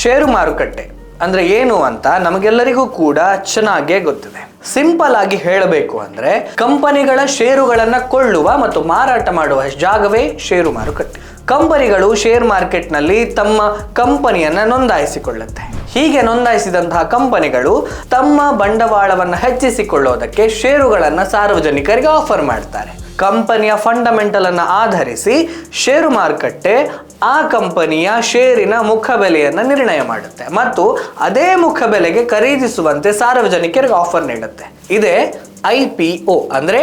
ಷೇರು ಮಾರುಕಟ್ಟೆ ಅಂದ್ರೆ ಏನು ಅಂತ ನಮಗೆಲ್ಲರಿಗೂ ಕೂಡ ಚೆನ್ನಾಗೇ ಗೊತ್ತಿದೆ. ಸಿಂಪಲ್ ಆಗಿ ಹೇಳಬೇಕು ಅಂದ್ರೆ ಕಂಪನಿಗಳ ಷೇರುಗಳನ್ನು ಕೊಳ್ಳುವ ಮತ್ತು ಮಾರಾಟ ಮಾಡುವ ಜಾಗವೇ ಷೇರು ಮಾರುಕಟ್ಟೆ. ಕಂಪನಿಗಳು ಶೇರ್ ಮಾರ್ಕೆಟ್ನಲ್ಲಿ ತಮ್ಮ ಕಂಪನಿಯನ್ನು ನೋಂದಾಯಿಸಿಕೊಳ್ಳುತ್ತೆ. ಹೀಗೆ ನೋಂದಾಯಿಸಿದಂತಹ ಕಂಪನಿಗಳು ತಮ್ಮ ಬಂಡವಾಳವನ್ನು ಹೆಚ್ಚಿಸಿಕೊಳ್ಳೋದಕ್ಕೆ ಷೇರುಗಳನ್ನು ಸಾರ್ವಜನಿಕರಿಗೆ ಆಫರ್ ಮಾಡ್ತಾರೆ. ಕಂಪನಿಯ ಫಂಡಮೆಂಟಲ್ ಅನ್ನು ಆಧರಿಸಿ ಷೇರು ಮಾರುಕಟ್ಟೆ ಆ ಕಂಪನಿಯ ಷೇರಿನ ಮುಖಬೆಲೆಯನ್ನು ನಿರ್ಣಯ ಮಾಡುತ್ತೆ. ಮತ್ತು ಅದೇ ಮುಖಬೆಲೆಗೆ ಖರೀದಿಸುವಂತೆ ಸಾರ್ವಜನಿಕರಿಗೆ ಆಫರ್ ನೀಡುತ್ತೆ. ಇದೇ ಐ ಪಿ ಒ ಅಂದರೆ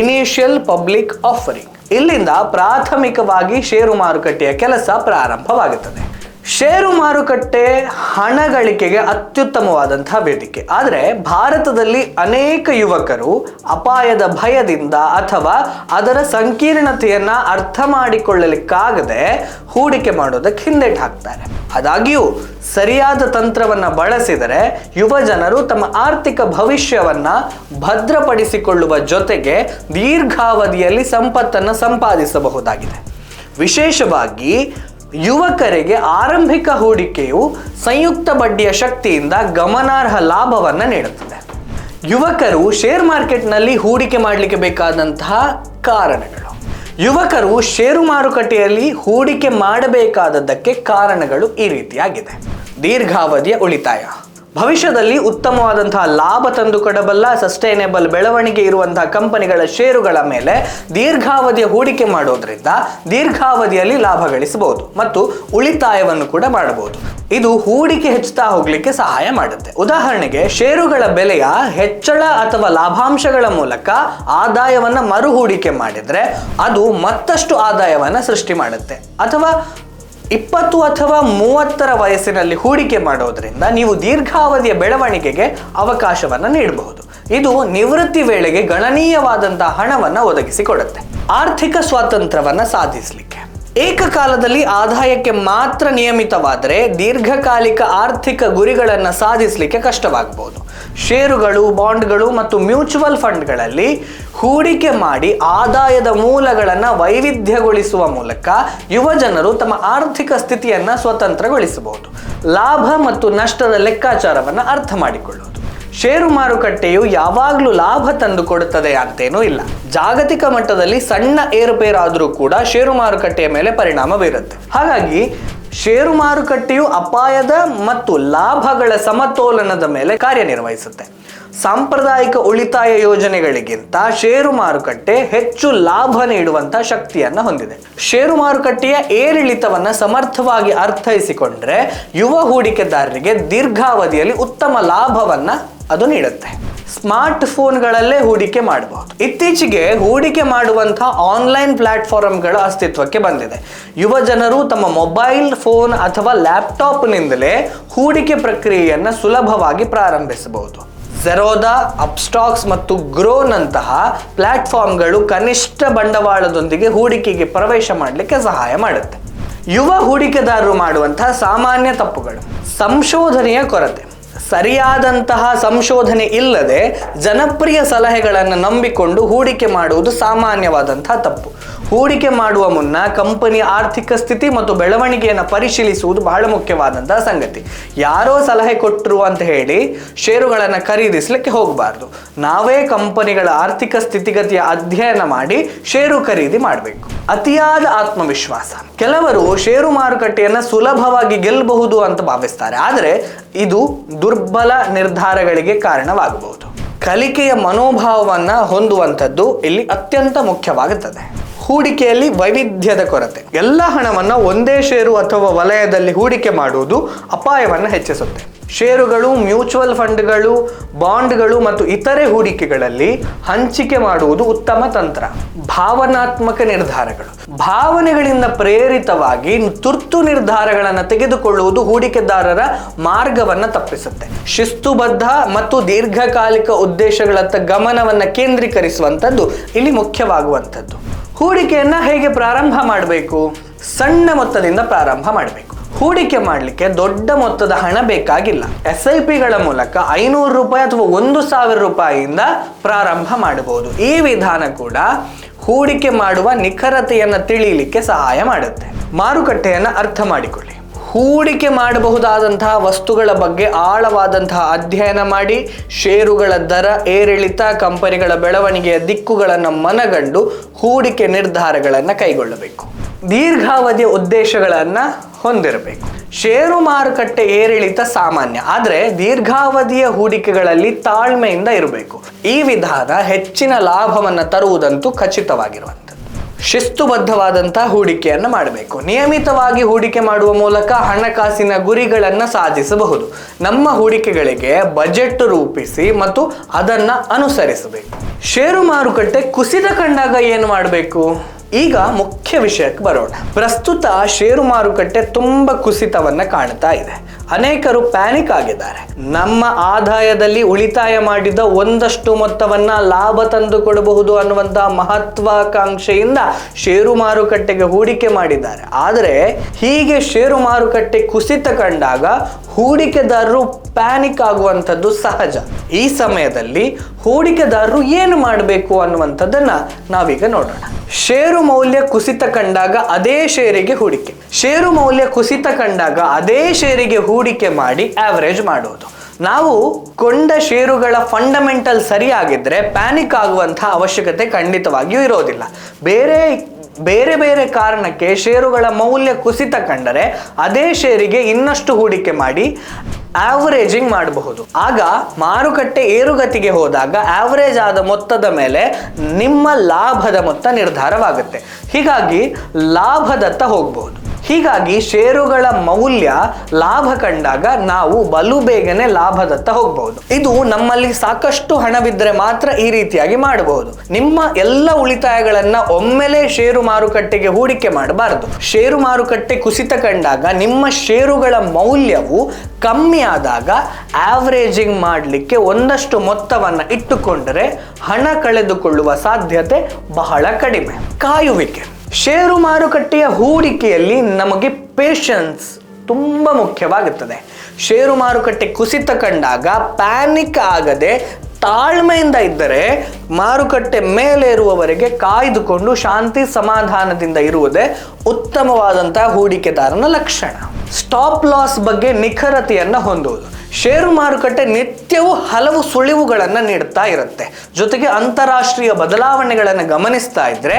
ಇನಿಷಿಯಲ್ ಪಬ್ಲಿಕ್ ಆಫರಿಂಗ್ ಇಲ್ಲಿಂದ ಪ್ರಾಥಮಿಕವಾಗಿ ಷೇರು ಮಾರುಕಟ್ಟೆಯ ಕೆಲಸ ಪ್ರಾರಂಭವಾಗುತ್ತದೆ. ಷೇರು ಮಾರುಕಟ್ಟೆ ಹಣ ಗಳಿಕೆಗೆ ಅತ್ಯುತ್ತಮವಾದಂತಹ ವೇದಿಕೆ. ಆದರೆ ಭಾರತದಲ್ಲಿ ಅನೇಕ ಯುವಕರು ಅಪಾಯದ ಭಯದಿಂದ ಅಥವಾ ಅದರ ಸಂಕೀರ್ಣತೆಯನ್ನ ಅರ್ಥ ಮಾಡಿಕೊಳ್ಳಲಿಕ್ಕಾಗದೆ ಹೂಡಿಕೆ ಮಾಡೋದಕ್ಕೆ ಹಿಂದೆಟ್ ಹಾಕ್ತಾರೆ. ಆದಾಗ್ಯೂ ಸರಿಯಾದ ತಂತ್ರವನ್ನು ಬಳಸಿದರೆ ಯುವ ಜನರು ತಮ್ಮ ಆರ್ಥಿಕ ಭವಿಷ್ಯವನ್ನ ಭದ್ರಪಡಿಸಿಕೊಳ್ಳುವ ಜೊತೆಗೆ ದೀರ್ಘಾವಧಿಯಲ್ಲಿ ಸಂಪತ್ತನ್ನು ಸಂಪಾದಿಸಬಹುದಾಗಿದೆ. ವಿಶೇಷವಾಗಿ ಯುವಕರಿಗೆ ಆರಂಭಿಕ ಹೂಡಿಕೆಯು ಸಂಯುಕ್ತ ಬಡ್ಡಿಯ ಶಕ್ತಿಯಿಂದ ಗಮನಾರ್ಹ ಲಾಭವನ್ನು ನೀಡುತ್ತದೆ. ಯುವಕರು ಶೇರ್ ಮಾರ್ಕೆಟ್ನಲ್ಲಿ ಹೂಡಿಕೆ ಮಾಡಲಿಕ್ಕೆ ಬೇಕಾದಂತಹ ಕಾರಣಗಳು. ಯುವಕರು ಷೇರು ಮಾರುಕಟ್ಟೆಯಲ್ಲಿ ಹೂಡಿಕೆ ಮಾಡಬೇಕಾದದ್ದಕ್ಕೆ ಕಾರಣಗಳು ಈ ರೀತಿಯಾಗಿದೆ. ದೀರ್ಘಾವಧಿಯ ಉಳಿತಾಯ. ಭವಿಷ್ಯದಲ್ಲಿ ಉತ್ತಮವಾದಂತಹ ಲಾಭ ತಂದು ಕೊಡಬಲ್ಲ ಸಸ್ಟೈನೇಬಲ್ ಬೆಳವಣಿಗೆ ಇರುವಂತಹ ಕಂಪನಿಗಳ ಷೇರುಗಳ ಮೇಲೆ ದೀರ್ಘಾವಧಿಯ ಹೂಡಿಕೆ ಮಾಡೋದ್ರಿಂದ ದೀರ್ಘಾವಧಿಯಲ್ಲಿ ಲಾಭ ಗಳಿಸಬಹುದು ಮತ್ತು ಉಳಿತಾಯವನ್ನು ಕೂಡ ಮಾಡಬಹುದು. ಇದು ಹೂಡಿಕೆ ಹೆಚ್ಚುತ್ತಾ ಹೋಗ್ಲಿಕ್ಕೆ ಸಹಾಯ ಮಾಡುತ್ತೆ. ಉದಾಹರಣೆಗೆ ಷೇರುಗಳ ಬೆಲೆಯ ಹೆಚ್ಚಳ ಅಥವಾ ಲಾಭಾಂಶಗಳ ಮೂಲಕ ಆದಾಯವನ್ನ ಮರು ಹೂಡಿಕೆ ಮಾಡಿದ್ರೆ ಅದು ಮತ್ತಷ್ಟು ಆದಾಯವನ್ನ ಸೃಷ್ಟಿ ಮಾಡುತ್ತೆ. ಅಥವಾ ಇಪ್ಪತ್ತು ಅಥವಾ ಮೂವತ್ತರ ವಯಸ್ಸಿನಲ್ಲಿ ಹೂಡಿಕೆ ಮಾಡೋದ್ರಿಂದ ನೀವು ದೀರ್ಘಾವಧಿಯ ಬೆಳವಣಿಗೆಗೆ ಅವಕಾಶವನ್ನು ನೀಡಬಹುದು. ಇದು ನಿವೃತ್ತಿ ವೇಳೆಗೆ ಗಣನೀಯವಾದಂತಹ ಹಣವನ್ನು ಒದಗಿಸಿಕೊಡುತ್ತೆ. ಆರ್ಥಿಕ ಸ್ವಾತಂತ್ರ್ಯವನ್ನು ಸಾಧಿಸಲಿಕ್ಕೆ. ಏಕಕಾಲದಲ್ಲಿ ಆದಾಯಕ್ಕೆ ಮಾತ್ರ ನಿಯಮಿತವಾದರೆ ದೀರ್ಘಕಾಲಿಕ ಆರ್ಥಿಕ ಗುರಿಗಳನ್ನು ಸಾಧಿಸಲಿಕ್ಕೆ ಕಷ್ಟವಾಗಬಹುದು ಷೇರುಗಳು, ಬಾಂಡ್ಗಳು ಮತ್ತು ಮ್ಯೂಚುವಲ್ ಫಂಡ್ಗಳಲ್ಲಿ ಹೂಡಿಕೆ ಮಾಡಿ ಆದಾಯದ ಮೂಲಗಳನ್ನು ವೈವಿಧ್ಯಗೊಳಿಸುವ ಮೂಲಕ ಯುವ ಜನರು ತಮ್ಮ ಆರ್ಥಿಕ ಸ್ಥಿತಿಯನ್ನು ಸ್ವತಂತ್ರಗೊಳಿಸಬಹುದು. ಲಾಭ ಮತ್ತು ನಷ್ಟದ ಲೆಕ್ಕಾಚಾರವನ್ನು ಅರ್ಥ ಮಾಡಿಕೊಳ್ಳುವುದು ಷೇರು ಮಾರುಕಟ್ಟೆಯು ಯಾವಾಗಲೂ ಲಾಭ ತಂದು ಕೊಡುತ್ತದೆ ಅಂತೇನೂ ಇಲ್ಲ. ಜಾಗತಿಕ ಮಟ್ಟದಲ್ಲಿ ಸಣ್ಣ ಏರುಪೇರಾದರೂ ಕೂಡ ಷೇರು ಮಾರುಕಟ್ಟೆಯ ಮೇಲೆ ಪರಿಣಾಮ ಬೀರುತ್ತೆ. ಹಾಗಾಗಿ ಷೇರು ಮಾರುಕಟ್ಟೆಯು ಅಪಾಯದ ಮತ್ತು ಲಾಭಗಳ ಸಮತೋಲನದ ಮೇಲೆ ಕಾರ್ಯನಿರ್ವಹಿಸುತ್ತೆ. ಸಾಂಪ್ರದಾಯಿಕ ಉಳಿತಾಯ ಯೋಜನೆಗಳಿಗಿಂತ ಷೇರು ಮಾರುಕಟ್ಟೆ ಹೆಚ್ಚು ಲಾಭ ನೀಡುವಂತಹ ಶಕ್ತಿಯನ್ನ ಹೊಂದಿದೆ. ಷೇರು ಮಾರುಕಟ್ಟೆಯ ಏರಿಳಿತವನ್ನ ಸಮರ್ಥವಾಗಿ ಅರ್ಥೈಸಿಕೊಂಡ್ರೆ ಯುವ ಹೂಡಿಕೆದಾರರಿಗೆ ದೀರ್ಘಾವಧಿಯಲ್ಲಿ ಉತ್ತಮ ಲಾಭವನ್ನ ಅದು ನೀಡುತ್ತೆ. ಸ್ಮಾರ್ಟ್ ಫೋನ್ಗಳಲ್ಲೇ ಹೂಡಿಕೆ ಮಾಡಬಹುದು. ಇತ್ತೀಚೆಗೆ ಹೂಡಿಕೆ ಮಾಡುವಂತಹ ಆನ್ಲೈನ್ ಪ್ಲಾಟ್ಫಾರ್ಮ್ಗಳ ಅಸ್ತಿತ್ವಕ್ಕೆ ಬಂದಿದೆ. ಯುವ ಜನರು ತಮ್ಮ ಮೊಬೈಲ್ ಫೋನ್ ಅಥವಾ ಲ್ಯಾಪ್ಟಾಪ್ನಿಂದಲೇ ಹೂಡಿಕೆ ಪ್ರಕ್ರಿಯೆಯನ್ನು ಸುಲಭವಾಗಿ ಪ್ರಾರಂಭಿಸಬಹುದು. ಜೆರೋದಾ ಅಪ್ಸ್ಟಾಕ್ಸ್ ಮತ್ತು ಗ್ರೋನಂತಹ ಪ್ಲಾಟ್ಫಾರ್ಮ್ಗಳು ಕನಿಷ್ಠ ಬಂಡವಾಳದೊಂದಿಗೆ ಹೂಡಿಕೆಗೆ ಪ್ರವೇಶ ಮಾಡಲಿಕ್ಕೆ ಸಹಾಯ ಮಾಡುತ್ತೆ. ಯುವ ಹೂಡಿಕೆದಾರರು ಮಾಡುವಂತಹ ಸಾಮಾನ್ಯ ತಪ್ಪುಗಳು. ಸಂಶೋಧನೆಯ ಕೊರತೆ. ಸರಿಯಾದಂತಹ ಸಂಶೋಧನೆ ಇಲ್ಲದೆ ಜನಪ್ರಿಯ ಸಲಹೆಗಳನ್ನು ನಂಬಿಕೊಂಡು ಹೂಡಿಕೆ ಮಾಡುವುದು ಸಾಮಾನ್ಯವಾದಂತಹ ತಪ್ಪು. ಹೂಡಿಕೆ ಮಾಡುವ ಮುನ್ನ ಕಂಪನಿಯ ಆರ್ಥಿಕ ಸ್ಥಿತಿ ಮತ್ತು ಬೆಳವಣಿಗೆಯನ್ನು ಪರಿಶೀಲಿಸುವುದು ಬಹಳ ಮುಖ್ಯವಾದಂತಹ ಸಂಗತಿ. ಯಾರೋ ಸಲಹೆ ಕೊಟ್ಟರು ಅಂತ ಹೇಳಿ ಷೇರುಗಳನ್ನು ಖರೀದಿಸಲಿಕ್ಕೆ ಹೋಗಬಾರ್ದು. ನಾವೇ ಕಂಪನಿಗಳ ಆರ್ಥಿಕ ಸ್ಥಿತಿಗತಿಯ ಅಧ್ಯಯನ ಮಾಡಿ ಷೇರು ಖರೀದಿ ಮಾಡಬೇಕು. ಅತಿಯಾದ ಆತ್ಮವಿಶ್ವಾಸ. ಕೆಲವರು ಷೇರು ಮಾರುಕಟ್ಟೆಯನ್ನು ಸುಲಭವಾಗಿ ಗೆಲ್ಲಬಹುದು ಅಂತ ಭಾವಿಸ್ತಾರೆ. ಆದರೆ ಇದು ದುರ್ಬಲ ನಿರ್ಧಾರಗಳಿಗೆ ಕಾರಣವಾಗಬಹುದು. ಕಲಿಕೆಯ ಮನೋಭಾವವನ್ನು ಹೊಂದುವಂಥದ್ದು ಇಲ್ಲಿ ಅತ್ಯಂತ ಮುಖ್ಯವಾಗುತ್ತದೆ ಹೂಡಿಕೆಯಲ್ಲಿ ವೈವಿಧ್ಯದ ಕೊರತೆ. ಎಲ್ಲ ಹಣವನ್ನು ಒಂದೇ ಷೇರು ಅಥವಾ ವಲಯದಲ್ಲಿ ಹೂಡಿಕೆ ಮಾಡುವುದು ಅಪಾಯವನ್ನು ಹೆಚ್ಚಿಸುತ್ತೆ. ಷೇರುಗಳು, ಮ್ಯೂಚುವಲ್ ಫಂಡ್ಗಳು, ಬಾಂಡ್ಗಳು ಮತ್ತು ಇತರೆ ಹೂಡಿಕೆಗಳಲ್ಲಿ ಹಂಚಿಕೆ ಮಾಡುವುದು ಉತ್ತಮ ತಂತ್ರ. ಭಾವನಾತ್ಮಕ ನಿರ್ಧಾರಗಳು. ಭಾವನೆಗಳಿಂದ ಪ್ರೇರಿತವಾಗಿ ತುರ್ತು ನಿರ್ಧಾರಗಳನ್ನು ತೆಗೆದುಕೊಳ್ಳುವುದು ಹೂಡಿಕೆದಾರರ ಮಾರ್ಗವನ್ನು ತಪ್ಪಿಸುತ್ತೆ. ಶಿಸ್ತುಬದ್ಧ ಮತ್ತು ದೀರ್ಘಕಾಲಿಕ ಉದ್ದೇಶಗಳತ್ತ ಗಮನವನ್ನು ಕೇಂದ್ರೀಕರಿಸುವಂಥದ್ದು ಇಲ್ಲಿ ಮುಖ್ಯವಾಗುವಂಥದ್ದು. ಹೂಡಿಕೆಯನ್ನ ಹೇಗೆ ಪ್ರಾರಂಭ ಮಾಡಬೇಕು? ಸಣ್ಣ ಮೊತ್ತದಿಂದ ಪ್ರಾರಂಭ ಮಾಡಬೇಕು. ಹೂಡಿಕೆ ಮಾಡಲಿಕ್ಕೆ ದೊಡ್ಡ ಮೊತ್ತದ ಹಣ ಬೇಕಾಗಿಲ್ಲ. ಎಸ್ ಐ ಪಿಗಳ ಮೂಲಕ ಐನೂರು ರೂಪಾಯಿ ಅಥವಾ ಒಂದು ಸಾವಿರ ರೂಪಾಯಿಯಿಂದ ಪ್ರಾರಂಭ ಮಾಡಬಹುದು. ಈ ವಿಧಾನ ಕೂಡ ಹೂಡಿಕೆ ಮಾಡುವ ನಿಖರತೆಯನ್ನು ತಿಳಿಯಲಿಕ್ಕೆ ಸಹಾಯ ಮಾಡುತ್ತೆ. ಮಾರುಕಟ್ಟೆಯನ್ನು ಅರ್ಥ ಮಾಡಿಕೊಳ್ಳಿ. ಹೂಡಿಕೆ ಮಾಡಬಹುದಾದಂತಹ ವಸ್ತುಗಳ ಬಗ್ಗೆ ಆಳವಾದಂತಹ ಅಧ್ಯಯನ ಮಾಡಿ ಷೇರುಗಳ ದರ, ಏರಿಳಿತ, ಕಂಪನಿಗಳ ಬೆಳವಣಿಗೆಯ ದಿಕ್ಕುಗಳನ್ನು ಮನಗಂಡು ಹೂಡಿಕೆ ನಿರ್ಧಾರಗಳನ್ನು ಕೈಗೊಳ್ಳಬೇಕು. ದೀರ್ಘಾವಧಿಯ ಉದ್ದೇಶಗಳನ್ನು ಹೊಂದಿರಬೇಕು. ಷೇರು ಮಾರುಕಟ್ಟೆ ಏರಿಳಿತ ಸಾಮಾನ್ಯ, ಆದರೆ ದೀರ್ಘಾವಧಿಯ ಹೂಡಿಕೆಗಳಲ್ಲಿ ತಾಳ್ಮೆಯಿಂದ ಇರಬೇಕು. ಈ ವಿಧಾನ ಹೆಚ್ಚಿನ ಲಾಭವನ್ನು ತರುವುದಂತೂ ಖಚಿತವಾಗಿರುವಂಥದ್ದು. ಶಿಸ್ತುಬದ್ಧವಾದಂತಹ ಹೂಡಿಕೆಯನ್ನು ಮಾಡಬೇಕು. ನಿಯಮಿತವಾಗಿ ಹೂಡಿಕೆ ಮಾಡುವ ಮೂಲಕ ಹಣಕಾಸಿನ ಗುರಿಗಳನ್ನು ಸಾಧಿಸಬಹುದು. ನಮ್ಮ ಹೂಡಿಕೆಗಳಿಗೆ ಬಜೆಟ್ ರೂಪಿಸಿ ಮತ್ತು ಅದನ್ನು ಅನುಸರಿಸಬೇಕು. ಷೇರು ಮಾರುಕಟ್ಟೆ ಕುಸಿತ ಕಂಡಾಗ ಏನು ಮಾಡಬೇಕು? ಈಗ ಮುಖ್ಯ ವಿಷಯಕ್ಕೆ ಬರೋಣ. ಪ್ರಸ್ತುತ ಷೇರು ಮಾರುಕಟ್ಟೆ ತುಂಬ ಕುಸಿತವನ್ನ ಕಾಣ್ತಾ ಇದೆ. ಅನೇಕರು ಪ್ಯಾನಿಕ್ ಆಗಿದ್ದಾರೆ. ನಮ್ಮ ಆದಾಯದಲ್ಲಿ ಉಳಿತಾಯ ಮಾಡಿದ ಒಂದಷ್ಟು ಮೊತ್ತವನ್ನ ಲಾಭ ತಂದು ಕೊಡಬಹುದು ಅನ್ನುವಂತಹ ಮಹತ್ವಾಕಾಂಕ್ಷೆಯಿಂದ ಷೇರು ಮಾರುಕಟ್ಟೆಗೆ ಹೂಡಿಕೆ ಮಾಡಿದ್ದಾರೆ. ಆದರೆ ಹೀಗೆ ಷೇರು ಮಾರುಕಟ್ಟೆ ಕುಸಿತ ಕಂಡಾಗ ಹೂಡಿಕೆದಾರರು ಪ್ಯಾನಿಕ್ ಆಗುವಂಥದ್ದು ಸಹಜ. ಈ ಸಮಯದಲ್ಲಿ ಹೂಡಿಕೆದಾರರು ಏನು ಮಾಡಬೇಕು ಅನ್ನುವಂಥದ್ದನ್ನ ನಾವೀಗ ನೋಡೋಣ. ಷೇರು ಮೌಲ್ಯ ಕುಸಿತ ಕಂಡಾಗ ಅದೇ ಷೇರಿಗೆ ಹೂಡಿಕೆ. ಷೇರು ಮೌಲ್ಯ ಕುಸಿತ ಕಂಡಾಗ ಅದೇ ಷೇರಿಗೆ ಹೂಡಿಕೆ ಮಾಡಿ ಆವರೇಜ್ ಮಾಡುವುದು ನಾವು ಕೊಂಡ ಷೇರುಗಳ ಫಂಡಮೆಂಟಲ್ ಸರಿಯಾಗಿದ್ದರೆ ಪ್ಯಾನಿಕ್ ಆಗುವಂತಹ ಅವಶ್ಯಕತೆ ಖಂಡಿತವಾಗಿಯೂ ಇರೋದಿಲ್ಲ. ಬೇರೆ ಬೇರೆ ಬೇರೆ ಕಾರಣಕ್ಕೆ ಷೇರುಗಳ ಮೌಲ್ಯ ಕುಸಿತ ಕಂಡರೆ ಅದೇ ಷೇರಿಗೆ ಇನ್ನಷ್ಟು ಹೂಡಿಕೆ ಮಾಡಿ ಆವರೇಜಿಂಗ್ ಮಾಡಬಹುದು. ಆಗ ಮಾರುಕಟ್ಟೆ ಏರುಗತಿಗೆ ಹೋದಾಗ ಆವರೇಜ್ ಆದ ಮೊತ್ತದ ಮೇಲೆ ನಿಮ್ಮ ಲಾಭದ ಮೊತ್ತ ನಿರ್ಧಾರವಾಗುತ್ತೆ. ಹೀಗಾಗಿ ಲಾಭದತ್ತ ಹೋಗಬಹುದು. ಹೀಗಾಗಿ ಷೇರುಗಳ ಮೌಲ್ಯ ಲಾಭ ಕಂಡಾಗ ನಾವು ಬಲು ಬೇಗನೆ ಲಾಭದತ್ತ ಹೋಗಬಹುದು. ಇದು ನಮ್ಮಲ್ಲಿ ಸಾಕಷ್ಟು ಹಣವಿದ್ದರೆ ಮಾತ್ರ ಈ ರೀತಿಯಾಗಿ ಮಾಡಬಹುದು. ನಿಮ್ಮ ಎಲ್ಲ ಉಳಿತಾಯಗಳನ್ನ ಒಮ್ಮೆಲೆ ಷೇರು ಮಾರುಕಟ್ಟೆಗೆ ಹೂಡಿಕೆ ಮಾಡಬಾರದು. ಷೇರು ಮಾರುಕಟ್ಟೆ ಕುಸಿತ ಕಂಡಾಗ ನಿಮ್ಮ ಷೇರುಗಳ ಮೌಲ್ಯವು ಕಮ್ಮಿ ಆದಾಗ ಆವರೇಜಿಂಗ್ ಮಾಡಲಿಕ್ಕೆ ಒಂದಷ್ಟು ಮೊತ್ತವನ್ನು ಇಟ್ಟುಕೊಂಡರೆ ಹಣ ಕಳೆದುಕೊಳ್ಳುವ ಸಾಧ್ಯತೆ ಬಹಳ ಕಡಿಮೆ. ಕಾಯುವಿಕೆ. ಷೇರು ಮಾರುಕಟ್ಟೆಯ ಹೂಡಿಕೆಯಲ್ಲಿ ನಮಗೆ ಪೇಷನ್ಸ್ ತುಂಬ ಮುಖ್ಯವಾಗುತ್ತದೆ. ಷೇರು ಮಾರುಕಟ್ಟೆ ಕುಸಿತ ಕಂಡಾಗ ಪ್ಯಾನಿಕ್ ಆಗದೆ ತಾಳ್ಮೆಯಿಂದ ಇದ್ದರೆ ಮಾರುಕಟ್ಟೆ ಮೇಲೇರುವವರೆಗೆ ಕಾಯ್ದುಕೊಂಡು ಶಾಂತಿ ಸಮಾಧಾನದಿಂದ ಇರುವುದೇ ಉತ್ತಮವಾದಂತಹ ಹೂಡಿಕೆದಾರನ ಲಕ್ಷಣ. ಸ್ಟಾಪ್ ಲಾಸ್ ಬಗ್ಗೆ ನಿಖರತೆಯನ್ನು ಹೊಂದುವುದು. ಷೇರು ಮಾರುಕಟ್ಟೆ ನಿತ್ಯವೂ ಹಲವು ಸುಳಿವುಗಳನ್ನು ನೀಡುತ್ತಾ ಇರುತ್ತೆ. ಜೊತೆಗೆ ಅಂತಾರಾಷ್ಟ್ರೀಯ ಬದಲಾವಣೆಗಳನ್ನು ಗಮನಿಸ್ತಾ ಇದ್ರೆ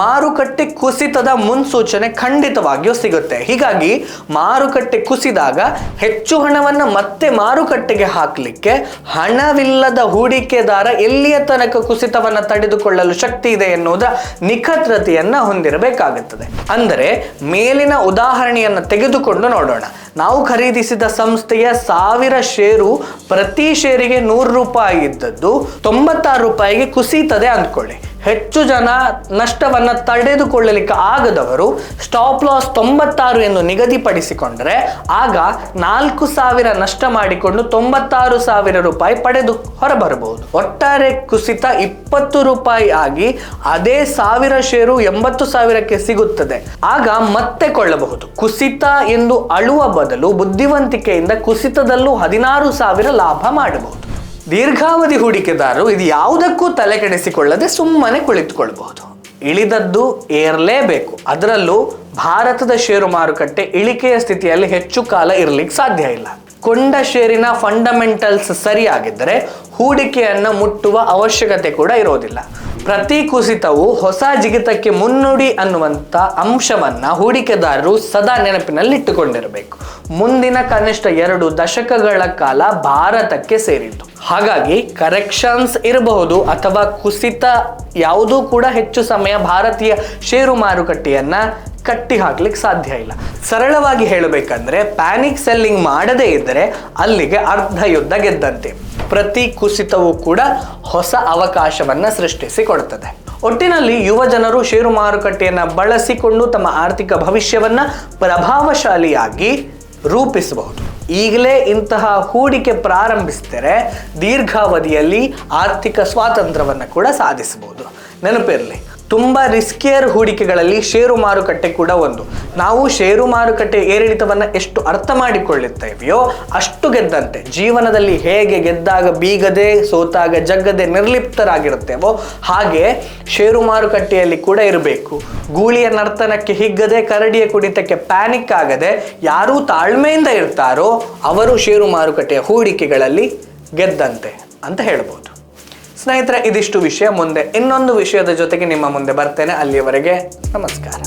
ಮಾರುಕಟ್ಟೆ ಕುಸಿತದ ಮುನ್ಸೂಚನೆ ಖಂಡಿತವಾಗಿಯೂ ಸಿಗುತ್ತೆ. ಹೀಗಾಗಿ ಮಾರುಕಟ್ಟೆ ಕುಸಿದಾಗ ಹೆಚ್ಚು ಹಣವನ್ನು ಮತ್ತೆ ಮಾರುಕಟ್ಟೆಗೆ ಹಾಕಲಿಕ್ಕೆ ಹಣವಿಲ್ಲದ ಹೂಡಿಕೆದಾರ ಎಲ್ಲಿಯ ತನಕ ಕುಸಿತವನ್ನು ತಡೆದುಕೊಳ್ಳಲು ಶಕ್ತಿ ಇದೆ ಎನ್ನುವುದರ ನಿಖರತೆಯನ್ನು ಹೊಂದಿರಬೇಕಾಗುತ್ತದೆ. ಅಂದರೆ ಮೇಲಿನ ಉದಾಹರಣೆಯನ್ನು ತೆಗೆದುಕೊಂಡು ನೋಡೋಣ. ನಾವು ಖರೀದಿಸಿದ ಸಂಸ್ಥೆಯ ಸಾವಿರ ಷೇರು ಪ್ರತಿ ಷೇರಿಗೆ ನೂರು ರೂಪಾಯಿ ಇದ್ದದ್ದು, ತೊಂಬತ್ತಾರು ರೂಪಾಯಿಗೆ ಕುಸೀತದೆ ಅಂದ್ಕೊಳ್ಳಿ. ಹೆಚ್ಚು ಜನ ನಷ್ಟವನ್ನು ತಡೆದುಕೊಳ್ಳಲಿಕ್ಕೆ ಆಗದವರು ಸ್ಟಾಪ್ ಲಾಸ್ ತೊಂಬತ್ತಾರು ಎಂದು ನಿಗದಿಪಡಿಸಿಕೊಂಡರೆ ಆಗ ನಾಲ್ಕು ಸಾವಿರ ನಷ್ಟ ಮಾಡಿಕೊಂಡು ತೊಂಬತ್ತಾರು ಸಾವಿರ ರೂಪಾಯಿ ಪಡೆದು ಹೊರಬರಬಹುದು. ಒಟ್ಟಾರೆ ಕುಸಿತ ಇಪ್ಪತ್ತು ರೂಪಾಯಿ ಆಗಿ ಅದೇ ಸಾವಿರ ಷೇರು ಎಂಬತ್ತು ಸಾವಿರಕ್ಕೆ ಸಿಗುತ್ತದೆ. ಆಗ ಮತ್ತೆ ಕೊಳ್ಳಬಹುದು. ಕುಸಿತ ಎಂದು ಅಳುವ ಬದಲು ಬುದ್ಧಿವಂತಿಕೆಯಿಂದ ಕುಸಿತದಲ್ಲೂ ಹದಿನಾರು ಸಾವಿರ ಲಾಭ ಮಾಡಬಹುದು. ದೀರ್ಘಾವಧಿ ಹೂಡಿಕೆದಾರರು ಇದು ಯಾವುದಕ್ಕೂ ತಲೆ ಕೆಡಿಸಿಕೊಳ್ಳದೆ ಸುಮ್ಮನೆ ಕುಳಿತುಕೊಳ್ಬಹುದು. ಇಳಿದದ್ದು ಏರಲೇಬೇಕು. ಅದರಲ್ಲೂ ಭಾರತದ ಷೇರು ಮಾರುಕಟ್ಟೆ ಇಳಿಕೆಯ ಸ್ಥಿತಿಯಲ್ಲಿ ಹೆಚ್ಚು ಕಾಲ ಇರಲಿಕ್ಕೆ ಸಾಧ್ಯ ಇಲ್ಲ. ಕೊಂಡ ಷೇರಿನ ಫಂಡಮೆಂಟಲ್ಸ್ ಸರಿಯಾಗಿದ್ದರೆ ಹೂಡಿಕೆಯನ್ನು ಮುಟ್ಟುವ ಅವಶ್ಯಕತೆ ಕೂಡ ಇರೋದಿಲ್ಲ. ಪ್ರತಿ ಕುಸಿತವು ಹೊಸ ಜಿಗಿತಕ್ಕೆ ಮುನ್ನುಡಿ ಅನ್ನುವಂಥ ಅಂಶವನ್ನು ಹೂಡಿಕೆದಾರರು ಸದಾ ನೆನಪಿನಲ್ಲಿಟ್ಟುಕೊಂಡಿರಬೇಕು. ಮುಂದಿನ ಕನಿಷ್ಠ ಎರಡು ದಶಕಗಳ ಕಾಲ ಭಾರತಕ್ಕೆ ಸೇರಿದ್ದು. ಹಾಗಾಗಿ ಕರೆಕ್ಷನ್ಸ್ ಇರಬಹುದು ಅಥವಾ ಕುಸಿತ ಯಾವುದೂ ಕೂಡ ಹೆಚ್ಚು ಸಮಯ ಭಾರತೀಯ ಷೇರು ಮಾರುಕಟ್ಟೆಯನ್ನ ಕಟ್ಟಿ ಹಾಕ್ಲಿಕ್ಕೆ ಸಾಧ್ಯ ಇಲ್ಲ. ಸರಳವಾಗಿ ಹೇಳಬೇಕಂದ್ರೆ ಪ್ಯಾನಿಕ್ ಸೆಲ್ಲಿಂಗ್ ಮಾಡದೇ ಇದ್ದರೆ ಅಲ್ಲಿಗೆ ಅರ್ಧ ಯುದ್ಧ ಗೆದ್ದಂತೆ. ಪ್ರತಿ ಕುಸಿತವೂ ಕೂಡ ಹೊಸ ಅವಕಾಶವನ್ನ ಸೃಷ್ಟಿಸಿ ಕೊಡುತ್ತದೆ ಒಟ್ಟಿನಲ್ಲಿ ಯುವ ಜನರು ಷೇರು ಮಾರುಕಟ್ಟೆಯನ್ನು ಬಳಸಿಕೊಂಡು ತಮ್ಮ ಆರ್ಥಿಕ ಭವಿಷ್ಯವನ್ನ ಪ್ರಭಾವಶಾಲಿಯಾಗಿ ರೂಪಿಸಬಹುದು. ಈಗಲೇ ಇಂತಹ ಹೂಡಿಕೆ ಪ್ರಾರಂಭಿಸಿದರೆ ದೀರ್ಘಾವಧಿಯಲ್ಲಿ ಆರ್ಥಿಕ ಸ್ವಾತಂತ್ರ್ಯವನ್ನು ಕೂಡ ಸಾಧಿಸಬಹುದು. ನೆನಪಿರಲಿ ತುಂಬ ರಿಸ್ಕಿಯರ್ ಹೂಡಿಕೆಗಳಲ್ಲಿ ಷೇರು ಮಾರುಕಟ್ಟೆ ಕೂಡ ಒಂದು. ನಾವು ಷೇರು ಮಾರುಕಟ್ಟೆ ಏರಿಳಿತವನ್ನು ಎಷ್ಟು ಅರ್ಥ ಮಾಡಿಕೊಳ್ಳುತ್ತೇವೆಯೋ ಅಷ್ಟು ಗೆದ್ದಂತೆ. ಜೀವನದಲ್ಲಿ ಹೇಗೆ ಗೆದ್ದಾಗ ಬೀಗದೆ, ಸೋತಾಗ ಜಗ್ಗದೆ ನಿರ್ಲಿಪ್ತರಾಗಿರುತ್ತೇವೋ ಹಾಗೆ ಷೇರು ಮಾರುಕಟ್ಟೆಯಲ್ಲಿ ಕೂಡ ಇರಬೇಕು. ಗೂಳಿಯ ನರ್ತನಕ್ಕೆ ಹಿಗ್ಗದೆ, ಕರಡಿಯ ಕುಣಿತಕ್ಕೆ ಪ್ಯಾನಿಕ್ ಆಗದೆ ಯಾರೂ ತಾಳ್ಮೆಯಿಂದ ಇರ್ತಾರೋ ಅವರು ಷೇರು ಮಾರುಕಟ್ಟೆಯ ಹೂಡಿಕೆಗಳಲ್ಲಿ ಗೆದ್ದಂತೆ ಅಂತ ಹೇಳ್ಬೋದು. ಸ್ನೇಹಿತರೆ ಇದಿಷ್ಟು ವಿಷಯ ಮುಂದೆ. ಇನ್ನೊಂದು ವಿಷಯದ ಜೊತೆಗೆ ನಿಮ್ಮ ಮುಂದೆ ಬರ್ತೇನೆ. ಅಲ್ಲಿಯವರೆಗೆ ನಮಸ್ಕಾರ.